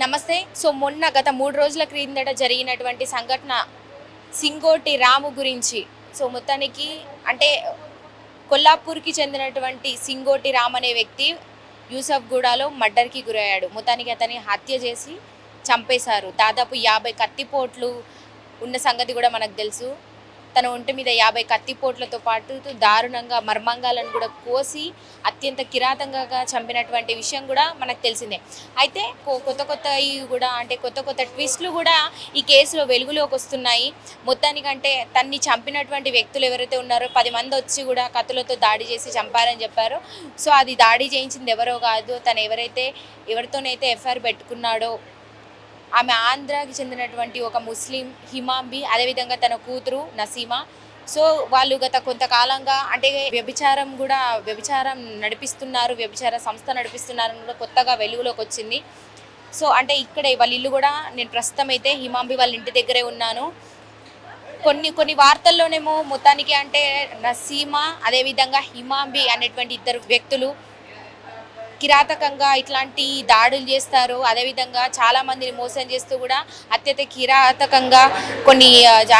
నమస్తే. సో మొన్న గత మూడు రోజుల క్రిందట జరిగినటువంటి సంఘటన సింగోటి రాము గురించి. సో మొత్తానికి అంటే కొల్లాపూర్కి చెందినటువంటి సింగోటి రామ్ అనే వ్యక్తి యూసఫ్ గూడలో మర్డర్కి గురయ్యాడు. మొత్తానికి అతన్ని హత్య చేసి చంపేశారు. దాదాపు యాభై కత్తిపోట్లు ఉన్న సంగతి కూడా మనకు తెలుసు. తన ఒంటి మీద యాభై కత్తిపోట్లతో పాటు దారుణంగా మర్మంగాలను కూడా కోసి అత్యంత కిరాతంగా చంపినటువంటి విషయం కూడా మనకు తెలిసిందే. అయితే కొ- కొత్త కొత్త కూడా అంటే కొత్త కొత్త ట్విస్ట్లు కూడా ఈ కేసులో వెలుగులోకి వస్తున్నాయి. మొత్తానికంటే తన్ని చంపినటువంటి వ్యక్తులు ఎవరైతే ఉన్నారో పది మంది వచ్చి కూడా కత్తులతో దాడి చేసి చంపారని చెప్పారు. సో అది దాడి చేయించింది ఎవరో కాదు తను ఎవరైతే ఎవరితోనైతే ఎఫ్ఐఆర్ పెట్టుకున్నాడో ఆమె ఆంధ్రాకి చెందినటువంటి ఒక ముస్లిం హిమాంబి అదేవిధంగా తన కూతురు నసీమా. సో వాళ్ళు గత కొంతకాలంగా అంటే వ్యభిచారం కూడా వ్యభిచారం నడిపిస్తున్నారు వ్యభిచార సంస్థ నడిపిస్తున్నారు కూడా కొత్తగా వెలుగులోకి వచ్చింది. సో అంటే ఇక్కడే వాళ్ళ ఇల్లు కూడా నేను ప్రస్తుతం అయితే హిమాంబి వాళ్ళ ఇంటి దగ్గరే ఉన్నాను. కొన్ని కొన్ని వార్తల్లోనేమో మొత్తానికి అంటే నసీమా అదేవిధంగా హిమాంబి అనేటువంటి ఇద్దరు వ్యక్తులు కిరాతకంగా ఇట్లాంటి దాడులు చేస్తారు అదేవిధంగా చాలా మందిని మోసం చేస్తూ కూడా అత్యంత కిరాతకంగా కొన్ని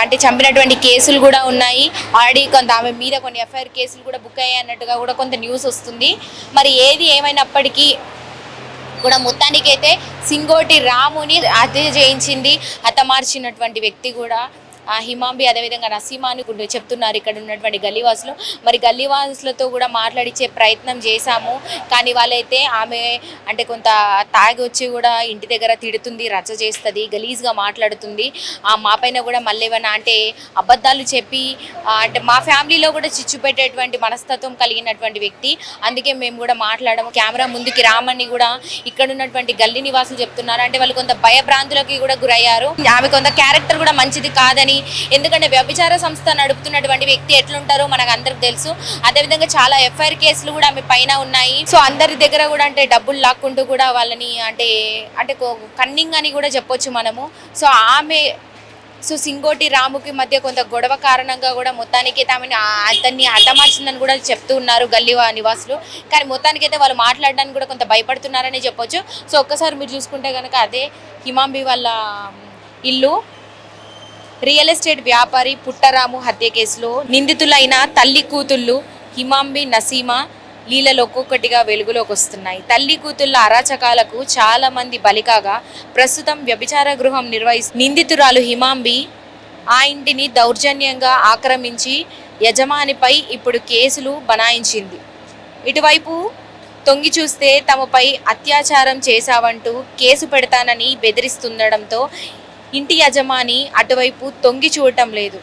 అంటే చంపినటువంటి కేసులు కూడా ఉన్నాయి. ఆల్రెడీ కొంత ఆమె మీద కొన్ని ఎఫ్ఐఆర్ కేసులు కూడా బుక్ అయ్యాయి అన్నట్టుగా కూడా కొంత న్యూస్ వస్తుంది. మరి ఏది ఏమైనప్పటికీ కూడా మొత్తానికైతే సింగోటి రాముని హత్య చేయించింది హతమార్చినటువంటి వ్యక్తి కూడా హిమాంబి అదేవిధంగా నసీమాని కూడా చెప్తున్నారు ఇక్కడ ఉన్నటువంటి గల్లీవాసులు. మరి గల్లీవాసులతో కూడా మాట్లాడించే ప్రయత్నం చేశాము. కానీ వాళ్ళైతే ఆమె అంటే కొంత తాగి వచ్చి కూడా ఇంటి దగ్గర తిడుతుంది రచ్చ చేస్తుంది గలీజ్గా మాట్లాడుతుంది. ఆ మా పైన కూడా మళ్ళీ ఏమైనా అంటే అబద్ధాలు చెప్పి అంటే మా ఫ్యామిలీలో కూడా చిచ్చు పెట్టేటువంటి మనస్తత్వం కలిగినటువంటి వ్యక్తి. అందుకే మేము కూడా మాట్లాడము. కెమెరా ముందుకి రామని కూడా ఇక్కడ ఉన్నటువంటి గల్లీ నివాసులు చెప్తున్నారు. అంటే వాళ్ళు కొంత భయభ్రాంతులకి కూడా గురయ్యారు. ఆమె కొంత క్యారెక్టర్ కూడా మంచిది కాదని ఎందుకంటే వ్యభిచార సంస్థ నడుపుతున్నటువంటి వ్యక్తి ఎట్లుంటారో మనకు అందరికి తెలుసు. అదేవిధంగా చాలా ఎఫ్ఐఆర్ కేసులు కూడా ఆమె పైన ఉన్నాయి. సో అందరి దగ్గర కూడా అంటే డబ్బులు లాక్కుంటూ కూడా వాళ్ళని అంటే అంటే కన్నింగ్ అని కూడా చెప్పొచ్చు మనము. సో ఆమె సో సింగోటి రాముకి మధ్య కొంత గొడవ కారణంగా కూడా మొత్తానికి ఆమెను అతన్ని అడ్డమార్చిందని కూడా చెప్తూ ఉన్నారు గల్లీ నివాసులు. కానీ మొత్తానికి అయితే వాళ్ళు మాట్లాడడానికి కూడా కొంత భయపడుతున్నారని చెప్పొచ్చు. సో ఒక్కసారి మీరు చూసుకుంటే కనుక అదే హిమాంబి వాళ్ళ ఇల్లు. రియల్ ఎస్టేట్ వ్యాపారి పుట్టరాము హత్య కేసులో నిందితులైన తల్లి కూతుళ్ళు హిమాంబి నసీమా లీలలు ఒక్కొక్కటిగా వెలుగులోకి వస్తున్నాయి. తల్లి కూతుళ్ళ అరాచకాలకు చాలా మంది బలికాగా ప్రస్తుతం వ్యభిచార గృహం నిర్వహి నిందితురాలు హిమాంబి ఆ ఇంటిని దౌర్జన్యంగా ఆక్రమించి యజమానిపై ఇప్పుడు కేసులు బనాయించింది. ఇటువైపు తొంగి చూస్తే తమపై అత్యాచారం చేశావంటూ కేసు పెడతానని బెదిరిస్తుండడంతో ఇంటి యజమాని అటువైపు తొంగి చూడటం లేదు.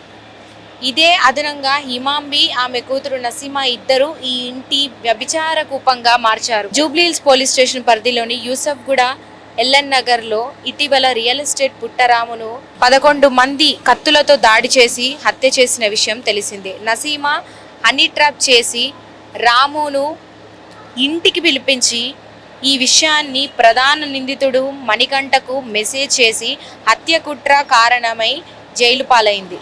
ఇదే అదనంగా హిమాంబి ఆమె కూతురు నసీమా ఇద్దరు ఈ ఇంటి వ్యభిచార కూపంగా మార్చారు. జూబ్లీహిల్స్ పోలీస్ స్టేషన్ పరిధిలోని యూసఫ్గూడ ఎల్ఎన్ నగర్లో ఇటీవల రియల్ ఎస్టేట్ పుట్టరామును పదకొండు మంది కత్తులతో దాడి చేసి హత్య చేసిన విషయం తెలిసిందే. నసీమా హనీ ట్రాప్ చేసి రామును ఇంటికి పిలిపించి ఈ విషయాన్ని ప్రధాన నిందితుడు మణికంఠకు మెసేజ్ చేసి హత్య కుట్ర కారణమై జైలు పాలైంది.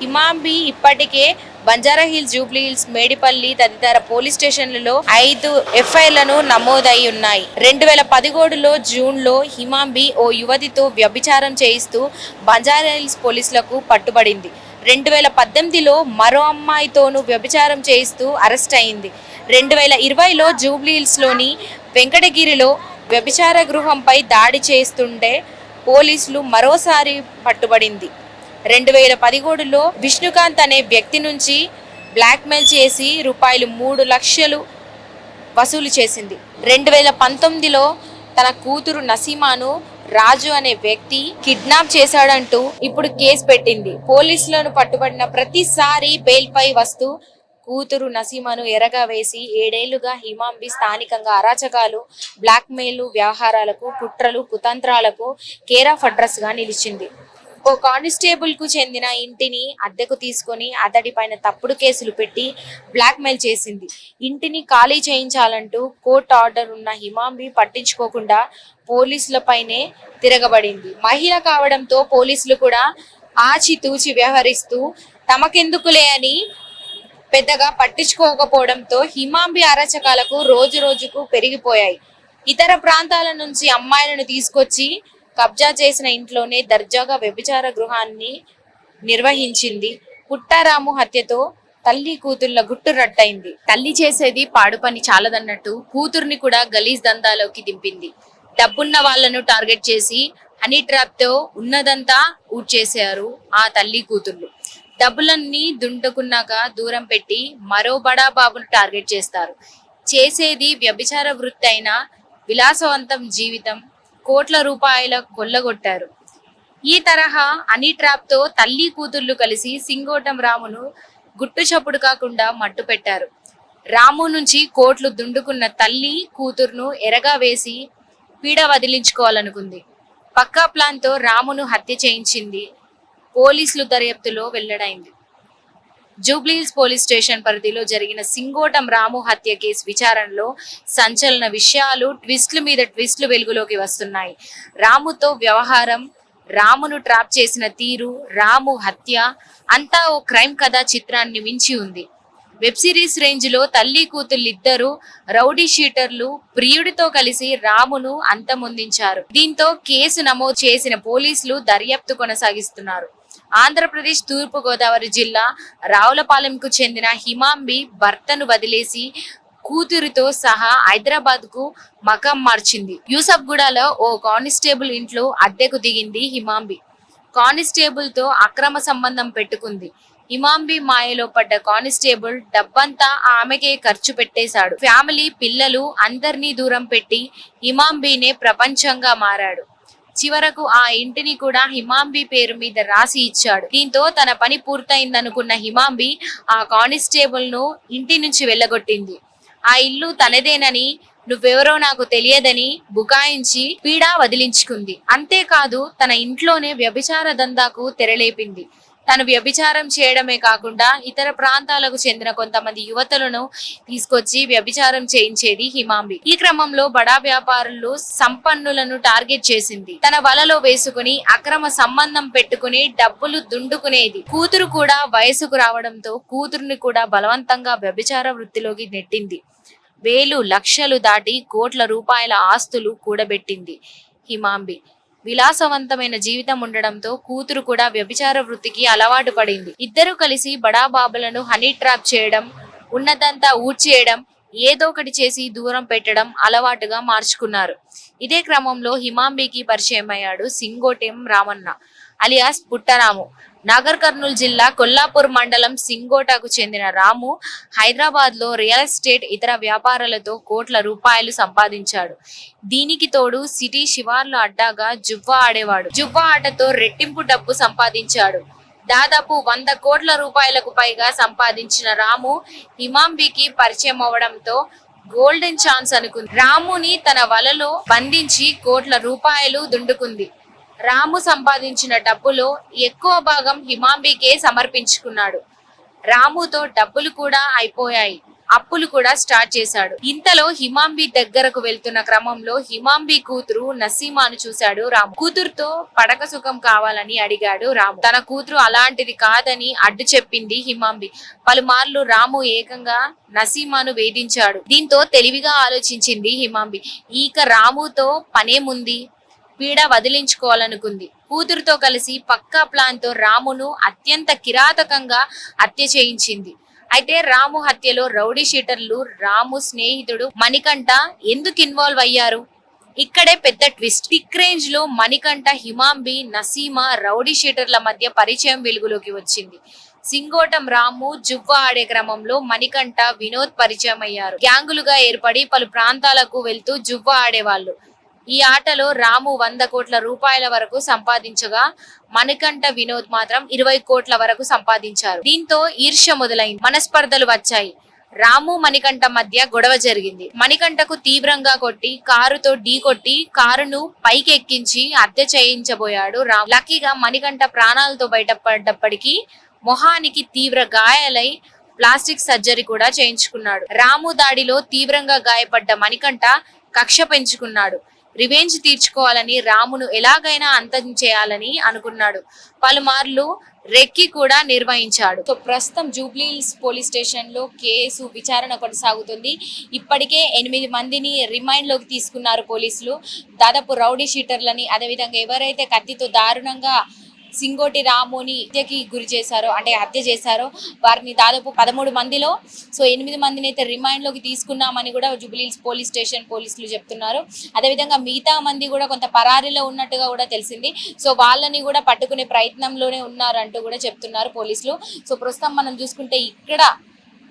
హిమాంబి ఇప్పటికే బంజారాహిల్స్ జూబ్లీహిల్స్ జూబ్లీ హిల్స్ మేడిపల్లి తదితర పోలీస్ స్టేషన్లలో ఐదు ఎఫ్ఐఆర్లను నమోదై ఉన్నాయి. రెండు వేల పదిహేడులో జూన్లో హిమాంబి ఓ యువతితో వ్యభిచారం చేయిస్తూ బంజారాహిల్స్ పోలీసులకు పట్టుబడింది. రెండు వేల పద్దెనిమిదిలో మరో అమ్మాయితోనూ వ్యభిచారం చేయిస్తూ అరెస్ట్ అయింది. రెండు వేల ఇరవైలో జూబ్లీ హిల్స్లోని వెంకటగిరిలో వ్యభిచార గృహంపై దాడి చేస్తుంటే పోలీసులు మరోసారి పట్టుబడింది. రెండు వేల పదిహేడులో విష్ణుకాంత్ అనే వ్యక్తి నుంచి బ్లాక్మెయిల్ చేసి రూపాయలు మూడు లక్షలు వసూలు చేసింది. రెండు వేల పంతొమ్మిదిలో తన కూతురు నసీమాను రాజు అనే వ్యక్తి కిడ్నాప్ చేశాడంటూ ఇప్పుడు కేసు పెట్టింది. పోలీసులను పట్టుబడిన ప్రతిసారి బెయిల్పై వస్తూ కూతురు నసీమాను ఎరగా వేసి ఏడేళ్ళుగా హిమాంబి స్థానికంగా అరాచకాలు బ్లాక్మెయిల్ వ్యవహారాలకు కుట్రలు కుతంత్రాలకు కేరాఫ్ అడ్రస్గా అడ్రస్గా నిలిచింది. ఓ కానిస్టేబుల్కు చెందిన ఇంటిని అద్దెకు తీసుకొని అతడి పైన తప్పుడు కేసులు పెట్టి బ్లాక్మెయిల్ చేసింది. ఇంటిని ఖాళీ చేయించాలంటూ కోర్టు ఆర్డర్ ఉన్న హిమాంబి పట్టించుకోకుండా పోలీసులపైనే తిరగబడింది. మహిళ కావడంతో పోలీసులు కూడా ఆచితూచి వ్యవహరిస్తూ తమకెందుకులే అని పెద్దగా పట్టించుకోకపోవడంతో హిమాంబి అరాచకాలకు రోజు రోజుకు పెరిగిపోయాయి. ఇతర ప్రాంతాల నుంచి అమ్మాయిలను తీసుకొచ్చి కబ్జా చేసిన ఇంట్లోనే దర్జాగా వ్యభిచార గృహాన్ని నిర్వహించింది. పుట్టారాము హత్యతో తల్లి కూతుర్ల గుట్టు రట్టయింది. తల్లి చేసేది పాడు పని చాలదన్నట్టు కూతుర్ని కూడా గలీజ్ దందాలోకి దింపింది. డబ్బున్న వాళ్ళను టార్గెట్ చేసి హనీ ట్రాప్తో ఉన్నదంతా ఊడ్చేశారు ఆ తల్లి కూతుర్లు డబ్బులన్నీ దుండుకున్నాక దూరం పెట్టి మరో బడా బాబును టార్గెట్ చేస్తారు. చేసేది వ్యభిచార వృత్తి అయిన విలాసవంతం జీవితం కోట్ల రూపాయల కొల్లగొట్టారు. ఈ తరహా అనీ ట్రాప్తో తల్లి కూతుర్లు కలిసి సింగోటం రామును గుట్టు చప్పుడు కాకుండా మట్టు పెట్టారు. రాము నుంచి కోట్లు దుండుకున్న తల్లి కూతుర్ను ఎరగా వేసి పీడ వదిలించుకోవాలనుకుంది. పక్కా ప్లాన్తో రామును హత్య చేయించింది పోలీసులు దర్యాప్తులో వెల్లడైంది. జూబ్లీహిల్స్ పోలీస్ స్టేషన్ పరిధిలో జరిగిన సింగోటం రాము హత్య కేసు విచారణలో సంచలన విషయాలు ట్విస్ట్ల మీద ట్విస్ట్లు వెలుగులోకి వస్తున్నాయి. రాముతో వ్యవహారం రామును ట్రాప్ చేసిన తీరు రాము హత్య అంతా ఓ క్రైమ్ కథా చిత్రాన్ని మించి ఉంది. వెబ్ సిరీస్ రేంజ్లో తల్లి కూతుళ్ళిద్దరూ రౌడీ షీటర్లు ప్రియుడితో కలిసి రామును అంతమొందించారు. దీంతో కేసు నమోదు చేసిన పోలీసులు దర్యాప్తు కొనసాగిస్తున్నారు. ఆంధ్రప్రదేశ్ తూర్పు గోదావరి జిల్లా రావులపాలెంకు చెందిన హిమాంబి భర్తను వదిలేసి కూతురితో సహా హైదరాబాద్కు మకం మార్చింది. యూసఫ్గూడలో ఓ కానిస్టేబుల్ ఇంట్లో అద్దెకు దిగింది హిమాంబి. కానిస్టేబుల్తో అక్రమ సంబంధం పెట్టుకుంది. హిమాంబి మాయలో పడ్డ కానిస్టేబుల్ డబ్బంతా ఆమెకే ఖర్చు పెట్టేశాడు. ఫ్యామిలీ పిల్లలు అందరినీ దూరం పెట్టి హిమాంబీనే ప్రపంచంగా మారాడు. చివరకు ఆ ఇంటిని కూడా హిమాంబి పేరు మీద రాసి ఇచ్చాడు. దీంతో తన పని పూర్తయిందనుకున్న హిమాంబి ఆ కానిస్టేబుల్ను ఇంటి నుంచి వెళ్ళగొట్టింది. ఆ ఇల్లు తనదేనని నువ్వెవరో నాకు తెలియదని బుకాయించి పీడా వదిలించుకుంది. అంతేకాదు తన ఇంట్లోనే వ్యభిచార దందాకు తెరలేపింది. తను వ్యభిచారం చేయడమే కాకుండా ఇతర ప్రాంతాలకు చెందిన కొంతమంది యువతలను తీసుకొచ్చి వ్యభిచారం చేయించేది హిమాంబి. ఈ క్రమంలో బడా వ్యాపారులు సంపన్నులను టార్గెట్ చేసింది. తన వలలో వేసుకుని అక్రమ సంబంధం పెట్టుకుని డబ్బులు దుండుకునేది. కూతురు కూడా వయసుకు రావడంతో కూతురుని కూడా బలవంతంగా వ్యభిచార వృత్తిలోకి నెట్టింది. వేలు లక్షలు దాటి కోట్ల రూపాయల ఆస్తులు కూడబెట్టింది హిమాంబి. విలాసవంతమైన జీవితం ఉండడంతో కూతురు కూడా వ్యభిచార వృత్తికి అలవాటు పడింది. ఇద్దరు కలిసి బడాబాబులను హనీ ట్రాప్ చేయడం ఉన్నదంతా ఊడ్చేయడం ఏదో ఒకటి చేసి దూరం పెట్టడం అలవాటుగా మార్చుకున్నారు. ఇదే క్రమంలో హిమాంబికి పరిచయం అయ్యాడు సింగోటెం రామన్న అలియాస్ పుట్టరాము. నాగర్ కర్నూలు జిల్లా కొల్లాపూర్ మండలం సింగోటాకు చెందిన రాము హైదరాబాద్లో రియల్ ఎస్టేట్ ఇతర వ్యాపారాలతో కోట్ల రూపాయలు సంపాదించాడు. దీనికి తోడు సిటీ శివార్ల అడ్డాగా జువ్వా ఆడేవాడు. జువ్వా ఆటతో రెట్టింపు డబ్బు సంపాదించాడు. దాదాపు వంద కోట్ల రూపాయలకు పైగా సంపాదించిన రాము హిమాంబికి పరిచయం అవడంతో గోల్డెన్ ఛాన్స్ అనుకుంది. రాముని తన వలలో బంధించి కోట్ల రూపాయలు దుండుకుంది. రాము సంపాదించిన డబ్బులో ఎక్కువ భాగం హిమాంబికే సమర్పించుకున్నాడు. రాముతో డబ్బులు కూడా అయిపోయాయి. అప్పులు కూడా స్టార్ట్ చేశాడు. ఇంతలో హిమాంబి దగ్గరకు వెళ్తున్న క్రమంలో హిమాంబి కూతురు నసీమాను చూశాడు రాము. కూతురుతో పడక సుఖం కావాలని అడిగాడు రాము. తన కూతురు అలాంటిది కాదని అడ్డు చెప్పింది హిమాంబి. పలుమార్లు రాము ఏకంగా నసీమాను వేధించాడు. దీంతో తెలివిగా ఆలోచించింది హిమాంబి. ఈక రాముతో పనేముంది? పీడ వదిలించుకోవాలనుకుంది. కూతురుతో కలిసి పక్కా ప్లాన్తో రామును అత్యంత కిరాతకంగా హత్య చేయించింది. అయితే రాము హత్యలో రౌడీ షీటర్లు రాము స్నేహితుడు మణికంఠ ఎందుకు ఇన్వాల్వ్ అయ్యారు? ఇక్కడే పెద్ద ట్విస్ట్. టిక్ రేంజ్లో మణికంఠ హిమాంబి నసీమా రౌడీ షీటర్ల మధ్య పరిచయం వెలుగులోకి వచ్చింది. సింగోటం రాము జువ్వ ఆడే క్రమంలో మణికంఠ వినోద్ పరిచయం అయ్యారు గ్యాంగులుగా ఏర్పడి పలు ప్రాంతాలకు వెళ్తూ జువ్వ ఆడేవాళ్ళు. ఈ ఆటలో రాము వంద కోట్ల రూపాయల వరకు సంపాదించగా మణికంఠ వినోద్ మాత్రం ఇరవై కోట్ల వరకు సంపాదించారు. దీంతో ఈర్ష్య మొదలైంది. మనస్పర్ధలు వచ్చాయి. రాము మణికంఠ మధ్య గొడవ జరిగింది. మణికంఠకు తీవ్రంగా కొట్టి కారుతో ఢీ కొట్టి కారును పైకి ఎక్కించి హత్య చేయించబోయాడు రాము. లక్కీగా మణికంఠ ప్రాణాలతో బయటపడ్డప్పటికీ మొహానికి తీవ్ర గాయాలై ప్లాస్టిక్ సర్జరీ కూడా చేయించుకున్నాడు. రాము దాడిలో తీవ్రంగా గాయపడ్డ మణికంఠ కక్ష పెంచుకున్నాడు. రివెంజ్ తీర్చుకోవాలని రామును ఎలాగైనా అంతం చేయాలని అనుకున్నాడు. పలుమార్లు రెక్కి కూడా నిర్వహించాడు. సో ప్రస్తుతం జూబ్లీహిల్స్ పోలీస్ స్టేషన్లో కేసు విచారణ కొనసాగుతుంది. ఇప్పటికే ఎనిమిది మందిని రిమైండ్లోకి తీసుకున్నారు పోలీసులు. దాదాపు రౌడీ షీటర్లని అదేవిధంగా ఎవరైతే కత్తితో దారుణంగా సింగోటి రాముని హత్యకి గురి చేశారో అంటే హత్య చేశారో వారిని దాదాపు పదమూడు మందిలో సో ఎనిమిది మందిని అయితే రిమైండ్లోకి తీసుకున్నామని కూడా జూబ్లీహిల్స్ పోలీస్ స్టేషన్ పోలీసులు చెప్తున్నారు. అదేవిధంగా మిగతా మంది కూడా కొంత పరారీలో ఉన్నట్టుగా కూడా తెలిసింది. సో వాళ్ళని కూడా పట్టుకునే ప్రయత్నంలోనే ఉన్నారంటూ కూడా చెప్తున్నారు పోలీసులు. సో ప్రస్తుతం మనం చూసుకుంటే ఇక్కడ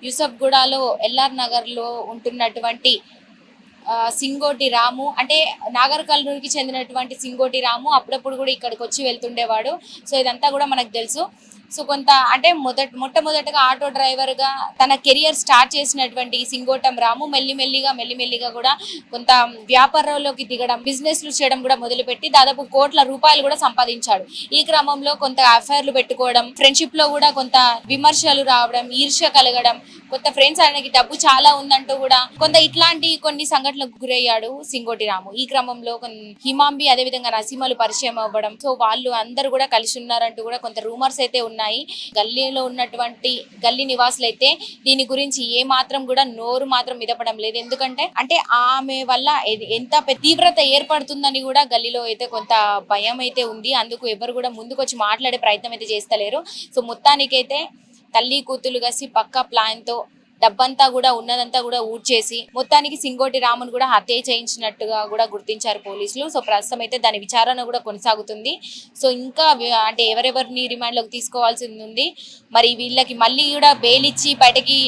యూసఫ్గూడలో ఎల్ఆర్ నగర్లో ఉంటున్నటువంటి సింగోటి రాము. అంటే నాగర్ కర్నూలుకి చెందినటువంటి సింగోటి రాము అప్పుడప్పుడు కూడా ఇక్కడికి వచ్చి వెళ్తుండేవాడు. సో ఇదంతా కూడా మనకు తెలుసు. సో కొంత అంటే మొదట మొట్టమొదటగా ఆటో డ్రైవర్గా తన కెరియర్ స్టార్ట్ చేసినటువంటి సింగోటం రాము మెల్లిమెల్లిగా మెల్లిమెల్లిగా కూడా కొంత వ్యాపారంలోకి దిగడం బిజినెస్లు చేయడం కూడా మొదలుపెట్టి దాదాపు కోట్ల రూపాయలు కూడా సంపాదించాడు. ఈ క్రమంలో కొంత అఫైర్లు పెట్టుకోవడం ఫ్రెండ్షిప్లో కూడా కొంత విమర్శలు రావడం ఈర్ష్య కలగడం కొంత ఫ్రెండ్స్ ఆయనకి డబ్బు చాలా ఉందంటూ కూడా కొంత ఇట్లాంటి కొన్ని సంఘటనలకు గురయ్యాడు సింగోటి రాము. ఈ క్రమంలో హిమాంబి అదేవిధంగా నసీమలు పరిచయం అవ్వడం సో వాళ్ళు అందరూ కూడా కలిసి ఉన్నారంటూ కూడా కొంత రూమర్స్ అయితే ఉన్నాయి. గల్లీలో ఉన్నటువంటి గల్లీ నివాసులు అయితే దీని గురించి ఏ మాత్రం కూడా నోరు మాత్రం మిదపడం లేదు. ఎందుకంటే అంటే ఆమె వల్ల ఎంత తీవ్రత ఏర్పడుతుందని కూడా గల్లీలో అయితే కొంత భయం అయితే ఉంది. అందుకు ఎవరు కూడా ముందుకొచ్చి మాట్లాడే ప్రయత్నం అయితే చేస్తలేరు. సో మొత్తానికైతే తల్లి కూతురు కలిసి పక్క ప్లాన్తో డబ్బంతా కూడా ఉన్నదంతా కూడా ఊడ్చేసి మొత్తానికి సింగోటి రామును కూడా హత్య చేయించినట్టుగా కూడా గుర్తించారు పోలీసులు. సో ప్రస్తుతం అయితే దాని విచారణ కూడా కొనసాగుతుంది. సో ఇంకా అంటే ఎవరెవరిని రిమాండ్లోకి తీసుకోవాల్సి ఉంది మరి వీళ్ళకి మళ్ళీ కూడా బెయిల్ ఇచ్చి బయటకి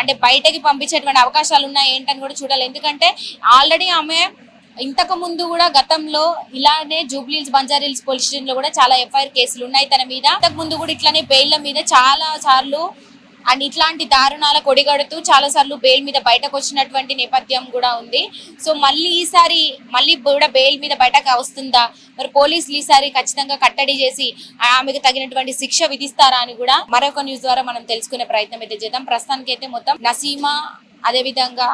అంటే బయటకి పంపించేటువంటి అవకాశాలు ఉన్నాయి ఏంటని కూడా చూడాలి. ఎందుకంటే ఆల్రెడీ ఆమె ఇంతకు ముందు కూడా గతంలో ఇలానే జూబ్లీహిల్స్ బంజారీల్స్ పోలీస్ స్టేషన్లో కూడా చాలా ఎఫ్ఐఆర్ కేసులు ఉన్నాయి తన మీద. ఇంతకు ముందు కూడా ఇట్లానే బెయిల్ మీద చాలా సార్లు అండ్ ఇట్లాంటి దారుణాల కొడిగడుతూ చాలా సార్లు బెయిల్ మీద బయటకు వచ్చినటువంటి నేపథ్యం కూడా ఉంది. సో మళ్ళీ ఈసారి మళ్ళీ కూడా బెయిల్ మీద బయటకు వస్తుందా? మరి పోలీసులు ఈసారి ఖచ్చితంగా కట్టడి చేసి ఆమెకు తగినటువంటి శిక్ష విధిస్తారా అని కూడా మరొక న్యూస్ ద్వారా మనం తెలుసుకునే ప్రయత్నం అయితే చేద్దాం. ప్రస్తుతానికి అయితే మొత్తం నసీమా అదే విధంగా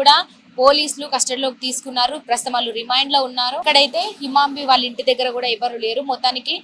కూడా పోలీసులు కస్టడీలోకి తీసుకున్నారు. ప్రస్తుతం వాళ్ళు రిమైండ్లో ఉన్నారు. ఇక్కడైతే హిమాంబి వాళ్ళ ఇంటి దగ్గర కూడా ఎవరు లేరు. మొత్తానికి